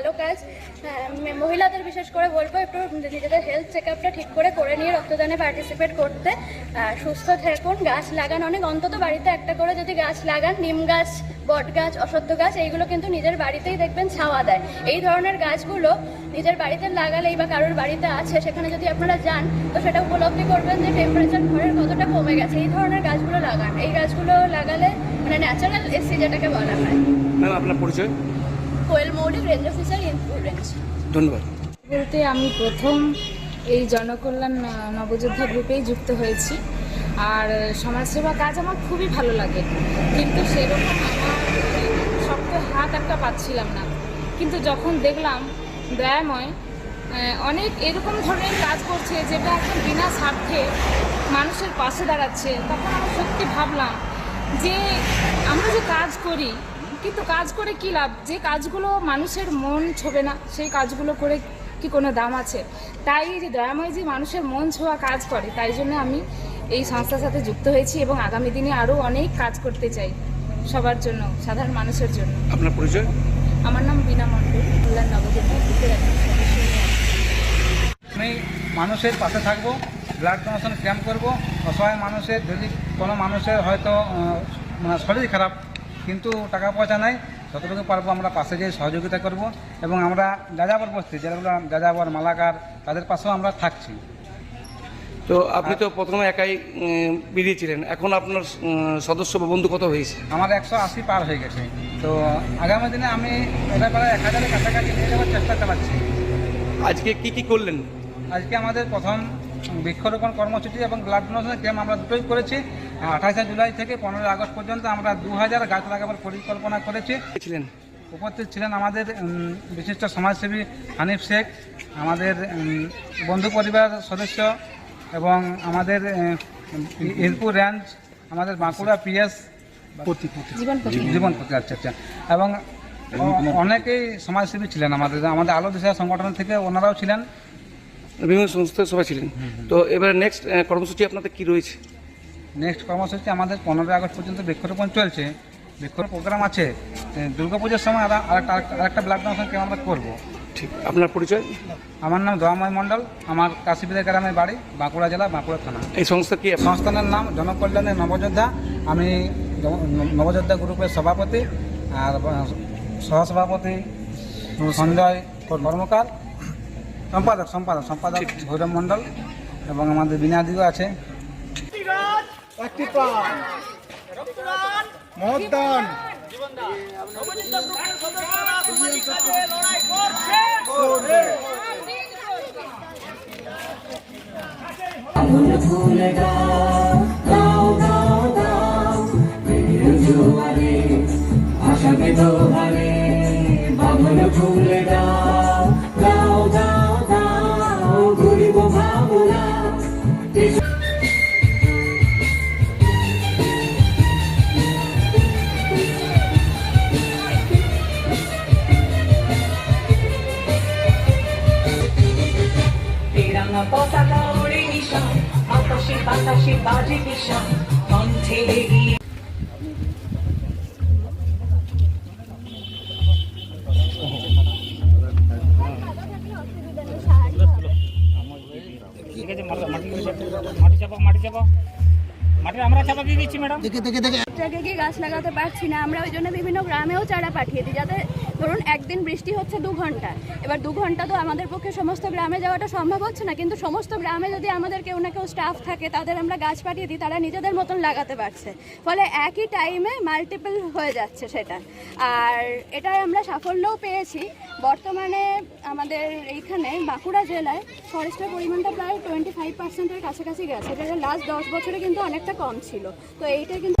ভালো কাজ। হ্যাঁ, মহিলাদের বিশেষ করে বলব একটু নিজেদের হেলথ চেক আপটা ঠিক করে করে নিয়ে রক্তদানে পার্টিসিপেট করতে। সুস্থ থাকুন গাছ লাগান। অনেক অন্তত বাড়িতে একটা করে যদি গাছ লাগান নিম গাছ বট গাছ অশ্বত্থ গাছ এইগুলো কিন্তু নিজের বাড়িতেই দেখবেন ছাওয়া দেয়। এই ধরনের গাছগুলো নিজের বাড়িতে লাগালেই বা কারোর বাড়িতে আছে সেখানে যদি আপনারা যান তো সেটা উপলব্ধি করবেন যে টেম্পারেচার ঘরের কতটা কমে গেছে। এই ধরনের গাছগুলো লাগান। এই গাছগুলো লাগালে মানে ন্যাচারাল এসি যেটাকে বলা হয়। আপনার পরিচয়? কোয়েল মৌলিক রেঞ্জ অফিসার ইনপুর রেঞ্জ। ধন্যবাদ। বলতে আমি প্রথম এই জনকল্যাণ নবযোদ্ধা গ্রুপেই যুক্ত হয়েছি। আর সমাজসেবা কাজ আমার খুবই ভালো লাগে। কিন্তু সেরকম আমার শক্ত হাত একটা পাচ্ছিলাম না। কিন্তু যখন দেখলাম দয়াময় অনেক এরকম ধরনের কাজ করছে যেটা একদম বিনা স্বার্থে মানুষের পাশে দাঁড়াচ্ছে তখন আমি সত্যি ভাবলাম যে আমরা যে কাজ করি কিন্তু কাজ করে কি লাভ? যে কাজগুলো মানুষের মন ছোবে না সেই কাজগুলো করে কি কোনো দাম আছে? তাই যে দয়াময় যে মানুষের মন ছোঁয়া কাজ করে তাই জন্য আমি এই সংস্থার সাথে যুক্ত হয়েছি এবং আগামী দিনে আরও অনেক কাজ করতে চাই সবার জন্য সাধারণ মানুষের জন্য। আপনার পরিচয়? আমার নাম বিনা মণ্ডল কল্যাণ নবদ্বীপ একজন সদস্য আমি। আমি মানুষের পাশে থাকব ব্লাড ডোনেশন ক্যাম্প করব। অসহায় মানুষের যদি কোনো মানুষের হয়তো মানে শরীর খারাপ কিন্তু টাকা পয়সা নাই। যতটুকু পারব আমরা পাশে যেয়ে সহযোগিতা করব এবং আমরা যাযাবর বস্তি যেগুলো যাযাবর মালাকার তাদের পাশেও আমরা থাকছি। তো আপনি তো প্রথমে একাই বেরিয়েছিলেন এখন আপনার সদস্য বা বন্ধু কত হয়েছে? আমার একশো আশি পার হয়ে গেছে। তো আগামী দিনে আমি এটা প্রায় এক হাজারের কাছাকাছি নিয়ে যাওয়ার চেষ্টা চালাচ্ছি। আজকে কি কি করলেন? আজকে আমাদের প্রথম বৃক্ষরোপণ কর্মসূচি এবং ব্লাড ডোনেশন ক্যাম্প আমরা দুটোই করেছি। আঠাশে জুলাই থেকে পনেরোই আগস্ট পর্যন্ত আমরা দু হাজার গাছ লাগাবার পরিকল্পনা করেছি। ছিলেন? উপস্থিত ছিলেন আমাদের বিশিষ্ট সমাজসেবী হানিফ শেখ আমাদের বন্ধু পরিবার সদস্য এবং আমাদের ইরপুর রেঞ্জ আমাদের বাঁকুড়া পিএস জীবন প্রতি আচ্ছা আচ্ছা। এবং অনেকেই সমাজসেবী ছিলেন আমাদের আমাদের আলো দিশা সংগঠন থেকে ওনারাও ছিলেন। বিভিন্ন সংস্থার সবাই ছিলেন। তো এবার নেক্সট কর্মসূচি আপনাদের কি রয়েছে? নেক্সট কর্মসূচি আমাদের পনেরোই আগস্ট পর্যন্ত বৃক্ষরোপণ চলছে। বৃক্ষরোপণ প্রোগ্রাম আছে। দুর্গা পুজোর সময় আরা- আরেকটা আরেকটা ব্লাড ডোনেশন ক্যাম্প আমরা করব। ঠিক। আপনার পরিচয়? আমার নাম দয়াময় মণ্ডল। আমার কাশিবিদের গ্রামের বাড়ি বাঁকুড়া জেলা বাঁকুড়া থানা। এই সংস্থা কি সংস্থানের নাম জনকল্যাণের নবযোদ্ধা। আমি নবযোদ্ধা গ্রুপের সভাপতি আর সহসভাপতি সঞ্জয় কর্মকার। সম্পাদক সম্পাদক সম্পাদক ভৈরব মণ্ডল এবং আমাদের বিনা বিনাদিও আছে। একটি প্রাণ মহদান তিরঙ্গা পতাকা ওড়ে নিশান আকাশে বাতাসে বাজে নিশান কণ্ঠে এগিয়ে জায়গায় গিয়ে গাছ লাগাতে পারছি না আমরা ওই জন্য বিভিন্ন গ্রামেও চারা পাঠিয়ে দিই যাতে ধরুন, একদিন বৃষ্টি হচ্ছে দু ঘণ্টা। এবার দু ঘণ্টা তো আমাদের পক্ষে সমস্ত গ্রামে যাওয়াটা সম্ভব হচ্ছে না, কিন্তু সমস্ত গ্রামে যদি আমাদের কেউ না কেউ স্টাফ থাকে, তাদের আমরা গাছ পাঠিয়ে দিই, তারা নিজেদের মতন লাগাতে পারছে। ফলে একই টাইমে মাল্টিপল হয়ে যাচ্ছে সেটা। আর এটায় আমরা সাফল্যও পেয়েছি। বর্তমানে আমাদের এইখানে বাঁকুড়া জেলায় ফরেস্টের পরিমাণটা প্রায় টোয়েন্টি ফাইভ পার্সেন্টের কাছাকাছি গেছে। যেটা লাস্ট দশ বছরে কিন্তু অনেকটা কম ছিল। তো এইটা কিন্তু